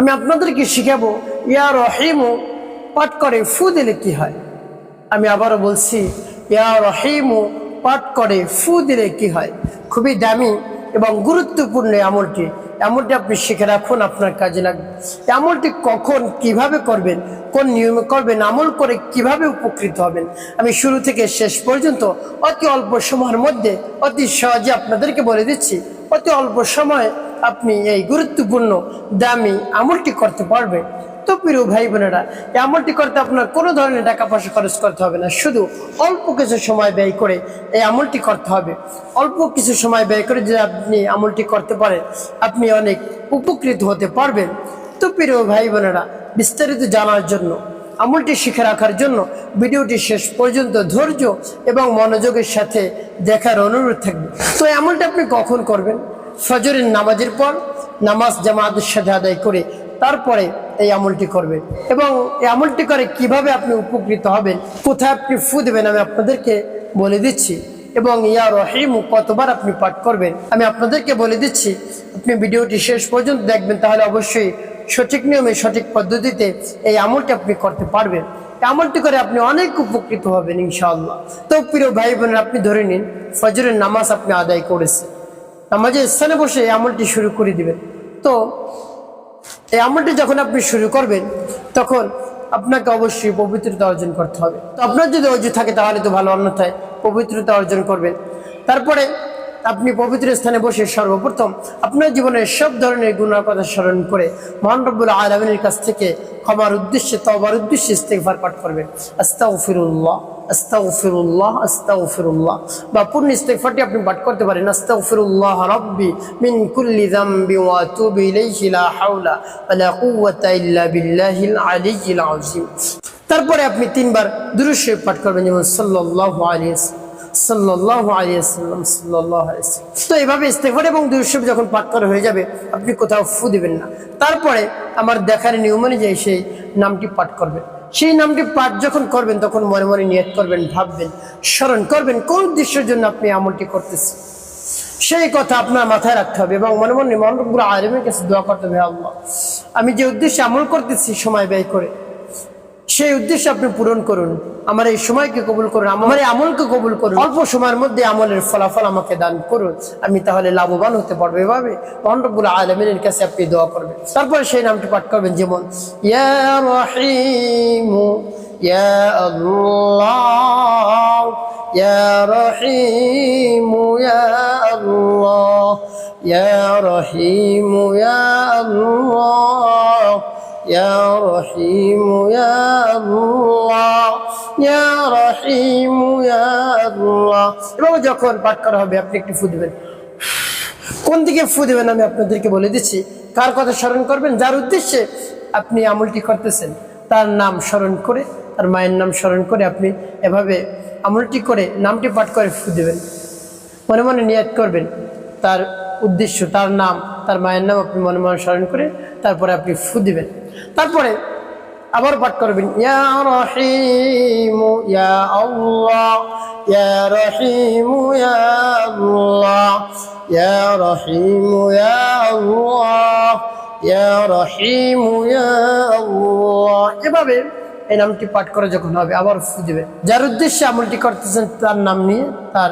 আমি আপনাদেরকে শিখাবো, ইয়া রহিমু, পাঠ করে, ফু দিলে কি হয়? আমি আবারও বলছি, ইয়া রহিমু, পাঠ করে, ফু দিলে কি হয়? খুবই দামি এবং গুরুত্বপূর্ণ আমলটি। এমনটি আপনি শিখে রাখুন, আপনার কাজে লাগবে। এমনটি কখন, কীভাবে করবেন, কোন নিয়মে করবেন, আমল করে কীভাবে উপকৃত হবেন? আমি শুরু থেকে শেষ পর্যন্ত অতি অল্প সময়ের মধ্যে, অতি সহজে আপনাদেরকে বলে দিচ্ছি, অতি অল্প সময়ে আপনি এই গুরুত্বপূর্ণ দামি আমলটি করতে পারবেন তো প্রিয় ভাই বোনেরা, এই আমলটি করতে আপনার কোনো ধরনের টাকা পয়সা খরচ করতে হবে না। শুধু অল্প কিছু সময় ব্যয় করে এই আমলটি করতে হবে। অল্প কিছু সময় ব্যয় করে যদি আপনি আমলটি করতে পারেন, আপনি অনেক উপকৃত হতে পারবেন। তো প্রিয় ভাই বোনেরা, বিস্তারিত জানার জন্য, আমলটি শিখে রাখার জন্য ভিডিওটি শেষ পর্যন্ত ধৈর্য এবং মনোযোগের সাথে দেখার অনুরোধ থাকবে। তো এই আমলটা আপনি কখন করবেন? ফজরের নামাজের পর নামাজ জামাতের সাথে আদায় করে তারপরে এই আমলটি করবেন। এবং এই আমলটি করে কীভাবে আপনি উপকৃত হবেন, কোথায় আপনি ফু দেবেন আমি আপনাদেরকে বলে দিচ্ছি। এবং ইয়া রহিম, কতবার আপনি পাঠ করবেন আমি আপনাদেরকে বলে দিচ্ছি। আপনি ভিডিওটি শেষ পর্যন্ত দেখবেন, তাহলে অবশ্যই সঠিক নিয়মে, সঠিক পদ্ধতিতে এই আমলটি আপনি করতে পারবেন। আমলটি করে আপনি অনেক উপকৃত হবেন, ইনশাআল্লাহ। তো প্রিয় ভাই বোনের, আপনি ধরে নিন, ফজরের নামাজ আপনি আদায় করেছেন। নামাজের স্থানে বসে আমলটি শুরু করে দিবেন। তো এই আমলটি যখন আপনি শুরু করবেন, তখন আপনাকে অবশ্যই পবিত্রতা অর্জন করতে হবে। তো আপনার যদি অজু থাকে, তাহলে তো ভালো, অন্যথায় পবিত্রতা অর্জন করবেন। তারপরে আপনি পবিত্র স্থানে বসে সর্বপ্রথম আপনার জীবনের সব ধরনের গুণার কথা স্মরণ করে মহান রব্বুল আলমিনের কাছ থেকে ক্ষমার উদ্দেশ্যে তবার উদ্দেশ্যে ইস্তেগফার পাঠ করবেন। আস্তাগফিরুল্লাহ। আস্তাগফিরুল্লাহ আস্তাগফিরুল্লাহ। বা পূর্ণ ইস্তেগফারটি আপনি পাঠ করতে পারেন, আস্তাগফিরুল্লাহ রাব্বি মিন কুল্লি যামবি ওয়া আতুবু ইলাইহি লা হাওলা ওয়ালা কুওয়াতা ইল্লা বিল্লাহিল আলিয়্যিল আযীম। তারপরে আপনি তিনবার দুরূদ শরীফ পাঠ করবেন, যেমন সাল্লাল্লাহু আলাইহি তো এভাবে ইস্তেগফার এবং শরীফ যখন পাঠ করা হয়ে যাবে, আপনি কোথাও ফু দিবেন না। তারপরে আমার দেখার নিয়ম অনুযায়ী সেই নামটি পাঠ করবেন। সেই নামটি পাঠ যখন করবেন, তখন মনে মনে নিয়ত করবেন, ভাববেন, স্মরণ করবেন, কোন উদ্দেশ্যের জন্য আপনি আমলটি করতেছেন? সেই কথা আপনার মাথায় রাখতে হবে এবং মনে মনে মহানবুর আলমের কাছে দোয়া করতে হবে আল্লাহ। আমি যে উদ্দেশ্যে আমল করতেছি, সময় ব্যয় করে সেই উদ্দেশ্য আপনি পূরণ করুন। আমার এই সময়কে কবুল করুন, আমার এই আমলকে কবুল করুন। অল্প সময়ের মধ্যে আমলের ফলাফল আমাকে দান করুন। আমি তাহলে লাভবান হতে পারব এভাবে। মহানবুল আলমিনের কাছে আপনি দোয়া করবেন। তারপরে সেই নামটি পাঠ করবেন যেমন ইয়া রহিমু, ইয়া আল্লাহ رحيم يا الله يا رحيم يا الله এভাবে যখন পাঠ করা হবে আপনি একটু ফু দেবেন কোন দিকে ফু দেবেন আমি আপনাদেরকে বলে দিচ্ছি কার কথা স্মরণ করবেন যার উদ্দেশ্যে আপনি আমলটি করতেছেন তার নাম স্মরণ করে তার মায়ের নাম স্মরণ করে আপনি এভাবে আমলটি করে নামটি পাঠ করে ফু দেবেন মনে মনে নিয়াত করবেন তার উদ্দেশ্য তার নাম তার মায়ের নাম আপনি মনে মনে স্মরণ করে তারপরে আপনি ফু দিবেন তারপরে আবার পাঠ করবেন। ইয়া রহিম, ইয়া আল্লাহ, ইয়া রহিম, ইয়া আল্লাহ, ইয়া রহিম, ইয়া আল্লাহ, ইয়া রহিম, ইয়া আল্লাহ। এভাবে এই নামটি পাঠ করে যখন হবে, আবার ফু দিবেন যার উদ্দেশ্যে আমলটি করতেছেন, তার নাম নিয়ে, তার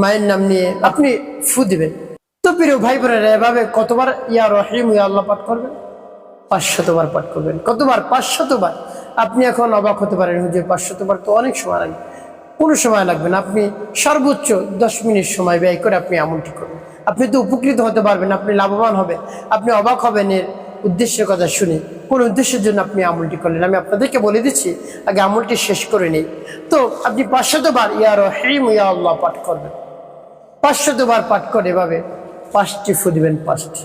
মায়ের নাম নিয়ে আপনি ফু দিবেন। তো প্রিয় ভাই বোনেরা এভাবে কতবার ইয়া রহিম, ইয়া আল্লাহ পাঠ করবেন? পাঁচশতবার পাঠ করবেন। কতবার? পাঁচশতবার। আপনি এখন অবাক হতে পারেন যে পাঁচশতবার তো অনেক সময় লাগবে কোনো সময় লাগবে না। আপনি সর্বোচ্চ দশ মিনিট সময় ব্যয় করে আপনি আমলটি করবেন আপনি তো উপকৃত হতে পারবেন, আপনি লাভবান হবেন, আপনি অবাক হবেন এর উদ্দেশ্যের কথা শুনে। কোন উদ্দেশ্যের জন্য আপনি আমলটি করলেন? আমি আপনাদেরকে বলে দিচ্ছি, আগে আমলটি শেষ করে নেই। তো আপনি পাঁচশতবার ইয়া রহিম, ইয়া আল্লাহ পাঠ করবেন। পাঁচশতবার পাঠ করে এভাবে পাঁচটি ফু দিবেন পাঁচটি।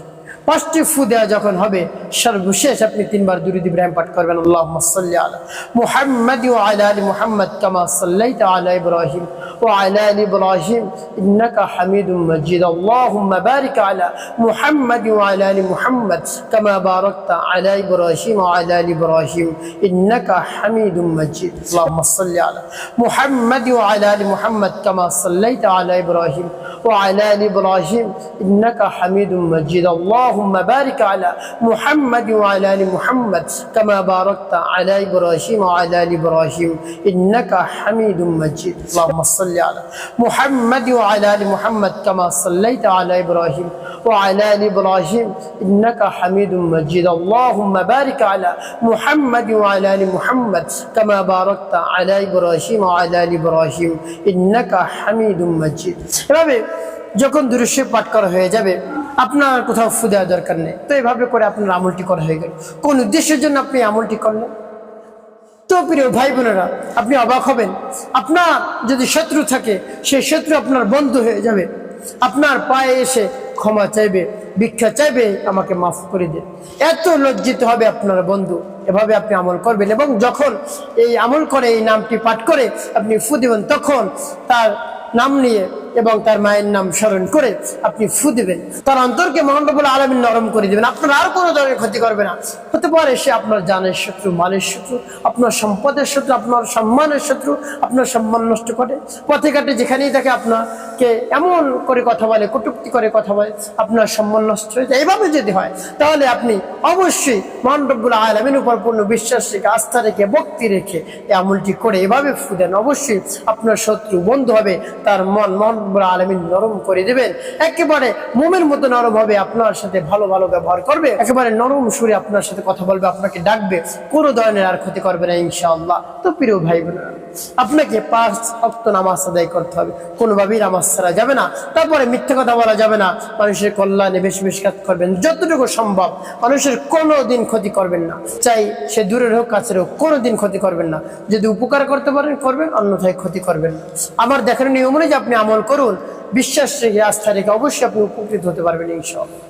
পাঁচটি ফু দেয়া যখন হবে সর্বশেষ আপনি তিনবার দুরুদ ইব্রাহিম পাঠ করবেন আল্লাহুম্মা সাল্লি আলা মুহাম্মাদ ও আলা আলি মুহাম্মাদ কামা সাল্লাইতা আলা ইব্রাহিম ও আলা আলি ইব্রাহিম ইন্নাকা হামিদুম মাজিদ আল্লাহুম্মা বারিক আলা মুহাম্মাদ ও আলা আলি মুহাম্মাদ কামা বারাকতা আলা ইব্রাহিম ও আলা আলি ইব্রাহিম ইন্নাকা হামিদুম মাজিদ আল্লাহুম্মা সাল্লি আলা মুহাম্মাদ ও আলা আলি মুহাম্মাদ কামা সাল্লাইতা আলা ইব্রাহিম ও আলা আলি ইব্রাহিম ইন্নাকা হামিদুম মাজিদ আল্লাহ اللهم بارك على محمد وعلى ال محمد كما باركت على ابراهيم وعلى ال ابراهيم انك حميد مجيد اللهم صل على محمد وعلى ال محمد كما صليت على ابراهيم وعلى ال ابراهيم انك حميد مجيد اللهم بارك على محمد وعلى ال محمد كما باركت على ابراهيم وعلى ال ابراهيم انك حميد مجيد এভাবে যখন দৃশ্য পাঠ করা হয়ে যাবে আপনার কোথাও ফু দেওয়ার দরকার নেই। তো এভাবে করে আপনার আমলটি করা হয়ে গেল। কোন উদ্দেশ্যের জন্য আপনি আমলটি করলেন? তো প্রিয় ভাই বোনেরা, আপনি অবাক হবেন। আপনার যদি শত্রু থাকে, সেই শত্রু আপনার বন্ধু হয়ে যাবে। আপনার পায়ে এসে ক্ষমা চাইবে, ভিক্ষা চাইবে, আমাকে মাফ করে দিন। এত লজ্জিত হবে আপনার বন্ধু। এভাবে আপনি আমল করবেন এবং যখন এই আমল করে, এই নামটি পাঠ করে আপনি ফু দিবেন তখন তার নাম নিয়ে এবং তার মায়ের নাম স্মরণ করে আপনি ফু দিবেন। তার অন্তরকে মহানবুল আলমিন নরম করে দিবেন। আপনার আর কোনো ধরনের ক্ষতি করবে না। হতে পারে সে আপনার জানের শত্রু, মালের শত্রু, আপনার সম্পদের শত্রু, আপনার সম্মানের শত্রু, আপনার সম্মান নষ্ট করে। পথে ঘাটে যেখানেই থাকে আপনাকে এমন করে কথা বলে, কটুক্তি করে কথা বলে, আপনার সম্মান নষ্ট হয়ে যায়। এভাবে যদি হয়, তাহলে আপনি অবশ্যই মহানবুল আলমিন উপর পূর্ণ বিশ্বাস রেখে, আস্থা রেখে, ভক্তি রেখে এই আমলটি করে এভাবে ফু দেন। অবশ্যই আপনার শত্রু বন্ধু হবে, তার মন মন আলমিন নরম করে একেবারে মোমের মতো নরম হবে, আপনার সাথে ভালো ভালো ব্যবহার করবে। একেবারে নরম সুরে আপনার সাথে কথা বলবে, আপনাকে ডাকবে। কোনো ধরনের আর ক্ষতি করবে না তো প্রিয় ভাই বোনেরা আপনাকে পাঁচ অক্ত নামাজ আদায় করতে হবে। কোনোভাবেই নামাজ ছাড়া যাবে না। তারপরে মিথ্যে কথা বলা যাবে না। মানুষের কল্যাণে বেশি বেশি কাজ করবেন, যতটুকু সম্ভব। মানুষের কোনো দিন ক্ষতি করবেন না। চাই সে দূরের হোক, কাছের হোক, কোনো দিন ক্ষতি করবেন না। যদি উপকার করতে পারেন, করবেন, অন্যথায় ক্ষতি করবেন আমার দেখার নিয়ম অনুযায়ী আপনি আমল করুন। বিশ্বাস রেখে আস্থা রেখে অবশ্যই আপনি উপকৃত হতে পারবেন ইনশাআল্লাহ।